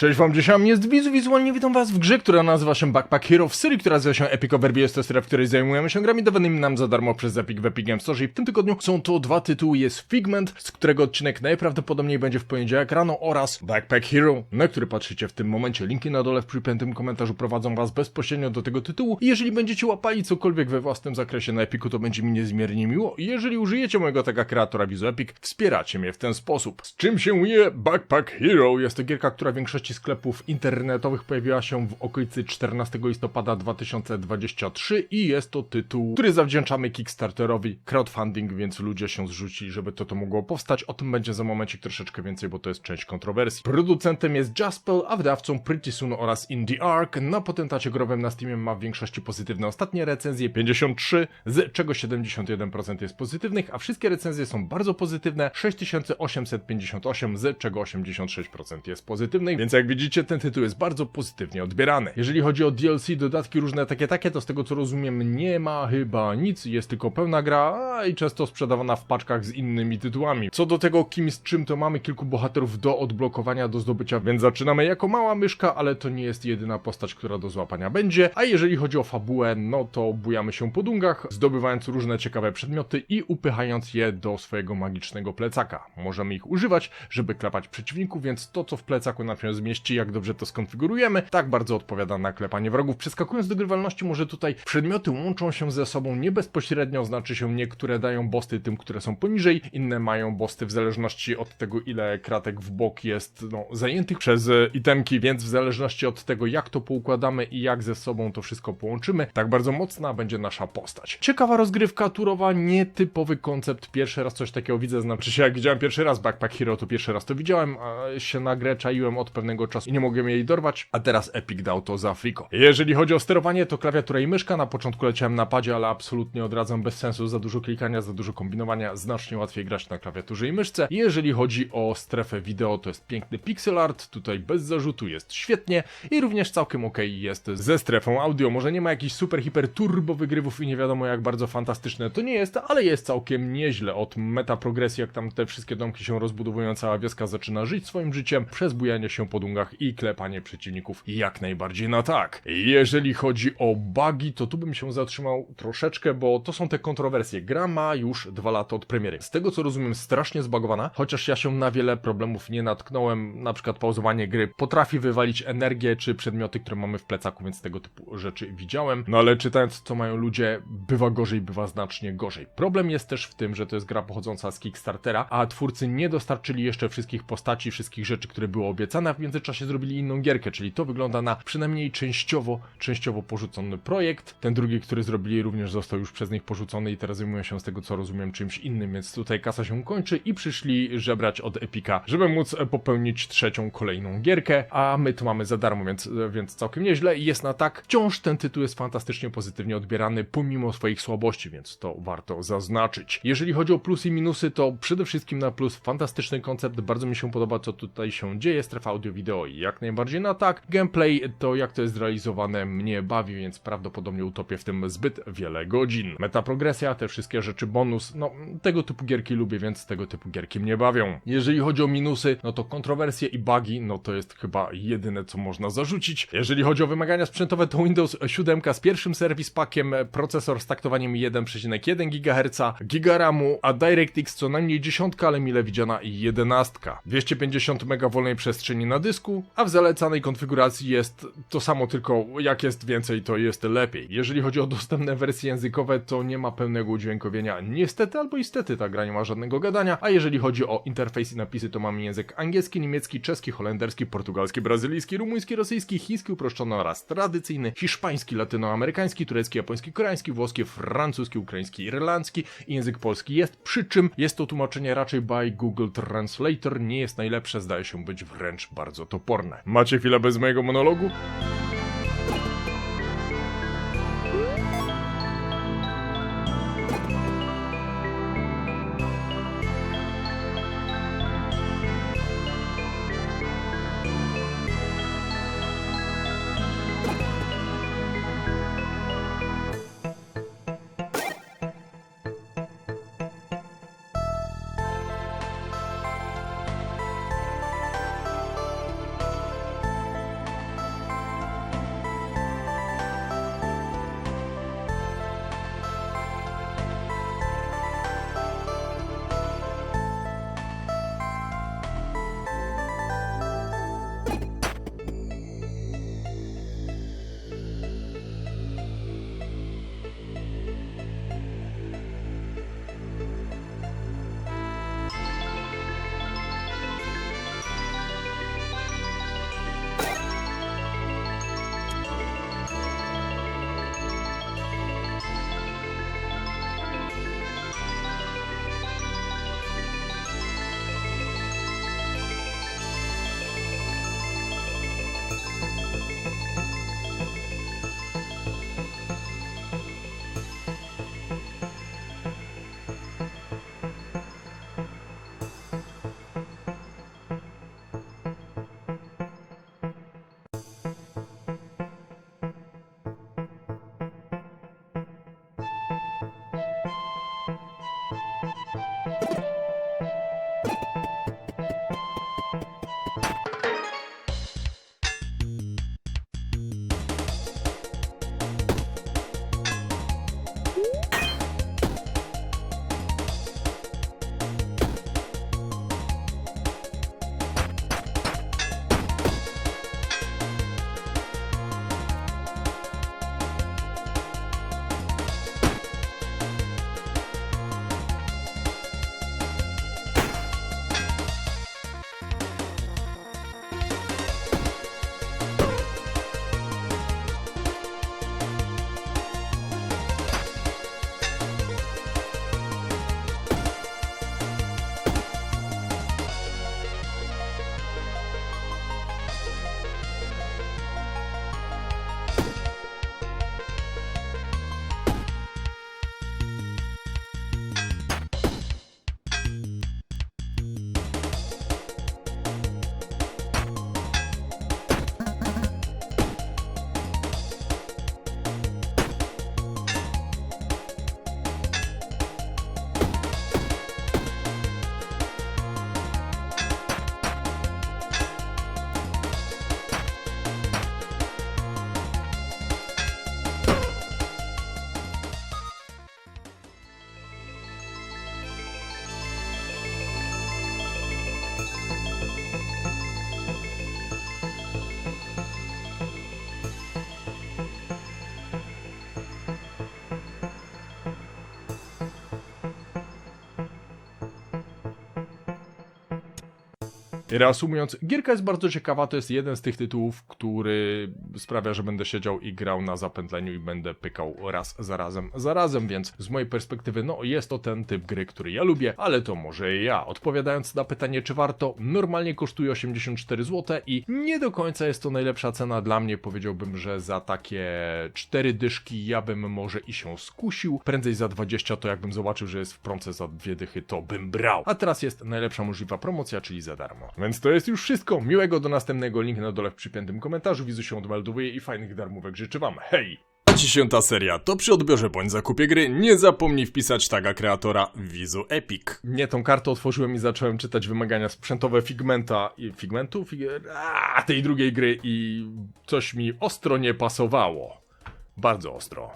Cześć wam, dzisiaj jest Wizu, wizualnie witam was w grze, która nazywa się Backpack Hero w serii, która nazywa się Epic Overview. To seria, w której zajmujemy się grami dawanymi nam za darmo przez Epic w Epic Games Store i w tym tygodniu są to dwa tytuły, jest Figment, z którego odcinek najprawdopodobniej będzie w poniedziałek rano oraz Backpack Hero, na który patrzycie w tym momencie. Linki na dole w przypiętym komentarzu prowadzą was bezpośrednio do tego tytułu i jeżeli będziecie łapali cokolwiek we własnym zakresie na Epiku, to będzie mi niezmiernie miło i jeżeli użyjecie mojego taga kreatora Wizu Epic, wspieracie mnie w ten sposób. Z czym się je Backpack Hero? Jest to gierka, która w większości sklepów internetowych pojawiła się w okolicy 14 listopada 2023 i jest to tytuł, który zawdzięczamy Kickstarterowi crowdfunding, więc ludzie się zrzucili, żeby to to mogło powstać. O tym będzie za momencik troszeczkę więcej, bo to jest część kontrowersji. Producentem jest Jaspel, a wydawcą Pretty Soon oraz Indie Arc. Na potentacie growym na Steamie ma w większości pozytywne ostatnie recenzje, 53, z czego 71% jest pozytywnych, a wszystkie recenzje są bardzo pozytywne, 6858, z czego 86% jest pozytywnych, więc jak widzicie ten tytuł jest bardzo pozytywnie odbierany. Jeżeli chodzi o DLC, dodatki różne takie takie, to z tego co rozumiem nie ma chyba nic, jest tylko pełna gra i często sprzedawana w paczkach z innymi tytułami. Co do tego kim z czym, to mamy kilku bohaterów do odblokowania, do zdobycia, więc zaczynamy jako mała myszka, ale to nie jest jedyna postać, która do złapania będzie. A jeżeli chodzi o fabułę, no to bujamy się po dungach, zdobywając różne ciekawe przedmioty i upychając je do swojego magicznego plecaka. Możemy ich używać, żeby klepać przeciwników, więc to co w plecaku nam się zmieści, jak dobrze to skonfigurujemy, tak bardzo odpowiada na klepanie wrogów. Przeskakując do grywalności, może tutaj przedmioty łączą się ze sobą nie bezpośrednio, znaczy się niektóre dają bosty tym, które są poniżej, inne mają bosty w zależności od tego, ile kratek w bok jest no, zajętych przez e, itemki, więc w zależności od tego, jak to poukładamy i jak ze sobą to wszystko połączymy, tak bardzo mocna będzie nasza postać. Ciekawa rozgrywka turowa, nietypowy koncept. Pierwszy raz coś takiego widzę, znaczy się jak widziałem pierwszy raz Backpack Hero, to pierwszy raz to widziałem, a się na czaiłem od pewnego czasu i nie mogłem jej dorwać, a teraz Epic dał to za friko. Jeżeli chodzi o sterowanie, to klawiatura i myszka. Na początku leciałem na padzie, ale absolutnie odradzam bez sensu, za dużo klikania, za dużo kombinowania, znacznie łatwiej grać na klawiaturze i myszce. Jeżeli chodzi o strefę wideo, to jest piękny pixel art, tutaj bez zarzutu jest świetnie i również całkiem ok jest ze strefą audio. Może nie ma jakichś super hiper turbo wygrywów i nie wiadomo jak bardzo fantastyczne to nie jest, ale jest całkiem nieźle. Od meta progresji, jak tam te wszystkie domki się rozbudowują, cała wioska zaczyna żyć swoim życiem, przez bujanie się po dungach i klepanie przeciwników jak najbardziej na tak. Jeżeli chodzi o bugi, to tu bym się zatrzymał troszeczkę, bo to są te kontrowersje. Gra ma już dwa lata od premiery. Z tego co rozumiem, strasznie zbagowana, chociaż ja się na wiele problemów nie natknąłem, na przykład pauzowanie gry potrafi wywalić energię czy przedmioty, które mamy w plecaku, więc tego typu rzeczy widziałem. No ale czytając co mają ludzie, bywa gorzej, bywa znacznie gorzej. Problem jest też w tym, że to jest gra pochodząca z Kickstartera, a twórcy nie dostarczyli jeszcze wszystkich postaci, wszystkich rzeczy, które były obiecane, a w międzyczasie zrobili inną gierkę, czyli to wygląda na przynajmniej częściowo, częściowo porzucony projekt. Ten drugi, który zrobili również został już przez nich porzucony i teraz zajmują się z tego co rozumiem czymś innym, więc tutaj kasa się kończy i przyszli żebrać od Epika, żeby móc e, popełnić trzecią, kolejną gierkę, a my to mamy za darmo, więc, e, więc całkiem nieźle i jest na tak. Wciąż ten tytuł jest fantastycznie pozytywnie odbierany pomimo swoich słabości, więc to warto zaznaczyć. Jeżeli chodzi o plusy i minusy, to przede wszystkim na plus fantastyczny koncept, bardzo mi się podoba co tutaj się dzieje, strefa audio wideo i jak najbardziej na tak. Gameplay to jak to jest zrealizowane mnie bawi, więc prawdopodobnie utopię w tym zbyt wiele godzin. Metaprogresja, te wszystkie rzeczy bonus, no tego typu gierki lubię, więc tego typu gierki mnie bawią. Jeżeli chodzi o minusy, no to kontrowersje i bugi, no to jest chyba jedyne co można zarzucić. Jeżeli chodzi o wymagania sprzętowe, to Windows 7 z pierwszym serwis packiem, procesor z taktowaniem 1,1 GHz, giga RAMu, a DirectX co najmniej 10, ale mile widziana 11. 250 MB wolnej przestrzeni na dysku, a w zalecanej konfiguracji jest to samo, tylko jak jest więcej, to jest lepiej. Jeżeli chodzi o dostępne wersje językowe, to nie ma pełnego udźwiękowienia. Niestety albo istety ta gra nie ma żadnego gadania, a jeżeli chodzi o interfejs i napisy, to mamy język angielski, niemiecki, czeski, holenderski, portugalski, brazylijski, rumuński, rosyjski, chiński uproszczony oraz tradycyjny, hiszpański, latynoamerykański, turecki, japoński, koreański, włoski, francuski, ukraiński, irlandzki i język polski jest, przy czym jest to tłumaczenie raczej by Google Translator, nie jest najlepsze, zdaje się być wręcz bardzo toporne. Macie chwilę bez mojego monologu? Reasumując, gierka jest bardzo ciekawa, to jest jeden z tych tytułów, który sprawia, że będę siedział i grał na zapętleniu i będę pykał raz za razem, za razem, więc z mojej perspektywy, no jest to ten typ gry, który ja lubię, ale to może ja. Odpowiadając na pytanie, czy warto, normalnie kosztuje 84 zł i nie do końca jest to najlepsza cena dla mnie, powiedziałbym, że za takie 4 dyszki ja bym może i się skusił, prędzej za 20 to jakbym zobaczył, że jest w promce za dwie dychy, to bym brał. A teraz jest najlepsza możliwa promocja, czyli za darmo. Więc to jest już wszystko. Miłego do następnego. Link na dole w przypiętym komentarzu. Wizu się odmeldowuje i fajnych darmówek życzę wam. Hej! Dziesiąta seria. To przy odbiorze bądź zakupie gry nie zapomnij wpisać taga kreatora Vizu Epic. Nie, tą kartę otworzyłem i zacząłem czytać wymagania sprzętowe Figmenta i Figmentu? Fig... A, tej drugiej gry i coś mi ostro nie pasowało. Bardzo ostro.